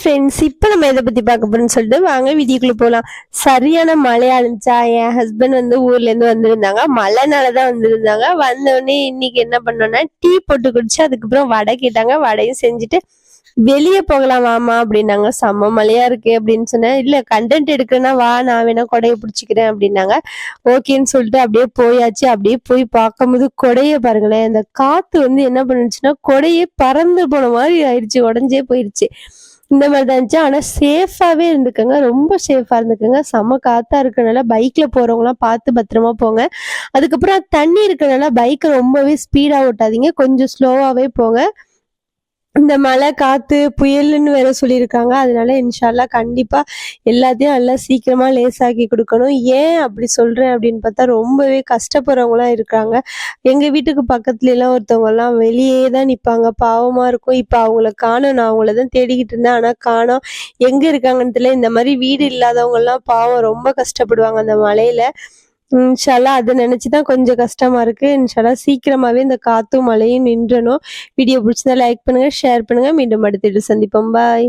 Friends இப்போ நம்ம எதை பற்றி பார்க்க போறோம்னு சொல்லிட்டு வாங்க வீதிக்குள்ளே போகலாம் சரியான மழையாக இருந்துச்சா? என் ஹஸ்பண்ட் வந்து ஊர்லேருந்து வந்திருந்தாங்க. மழைனால தான் வந்திருந்தாங்க. வந்த உடனே இன்னைக்கு என்ன பண்ணோன்னா டீ போட்டு குடிச்சு அதுக்கப்புறம் வடை கேட்டாங்க. வடையும் செஞ்சுட்டு வெளியே போகலாம் வாமா அப்படின்னாங்க. செம்ம மழையா இருக்கு அப்படின்னு சொன்னேன். இல்லை கண்டென்ட் எடுக்கிறேன்னா வா நான் வேணா கொடையை பிடிச்சிக்கிறேன் அப்படின்னாங்க. ஓகேன்னு சொல்லிட்டு அப்படியே போயாச்சு. அப்படியே போய் பார்க்கும்போது கொடையை பாருங்களேன். அந்த காற்று வந்து என்ன பண்ணுச்சுன்னா கொடையே பறந்து போன மாதிரி ஆயிடுச்சு. உடஞ்சே போயிடுச்சு இந்த மாதிரி தான் இருந்துச்சு. ஆனா சேஃபாவே இருந்துக்கோங்க. ரொம்ப சேஃபாக இருந்துக்கோங்க. செம்ம காத்தா இருக்கிறனால பைக்கில் போறவங்கலாம் பார்த்து பத்திரமா போங்க. அதுக்கப்புறம் தண்ணி இருக்கிறனால பைக்கை ரொம்பவே ஸ்பீடா ஓட்டாதீங்க. கொஞ்சம் ஸ்லோவாகவே போங்க. இந்த மழை காத்து புயல்னு வேற சொல்லியிருக்காங்க. அதனால இன்ஷால்லா கண்டிப்பா எல்லாத்தையும் நல்லா சீக்கிரமா லேசாக்கி கொடுக்கணும். ஏன் அப்படி சொல்றேன் அப்படின்னு பார்த்தா ரொம்பவே கஷ்டப்படுறவங்களாம் இருக்காங்க. எங்க வீட்டுக்கு பக்கத்துல எல்லாம் ஒருத்தவங்க எல்லாம் வெளியே தான் நிப்பாங்க. பாவமா இருக்கும். இப்ப அவங்கள காணோம். நான் அவங்கள தான் தேடிக்கிட்டு இருந்தேன். ஆனா காணோம். எங்க இருக்காங்கன்னு தெரியல. இந்த மாதிரி வீடு இல்லாதவங்க எல்லாம் பாவம் ரொம்ப கஷ்டப்படுவாங்க அந்த மழையில. இன்ஷால்லா அதை நினைச்சுதான் கொஞ்சம் கஷ்டமா இருக்கு. இன்ஷால்லா சீக்கிரமாவே இந்த காத்தும் மழையும் நின்றணும். வீடியோ பிடிச்சிருந்தா லைக் பண்ணுங்க ஷேர் பண்ணுங்க. மீண்டும் அடுத்த வீடியோ சந்திப்போம். பாய்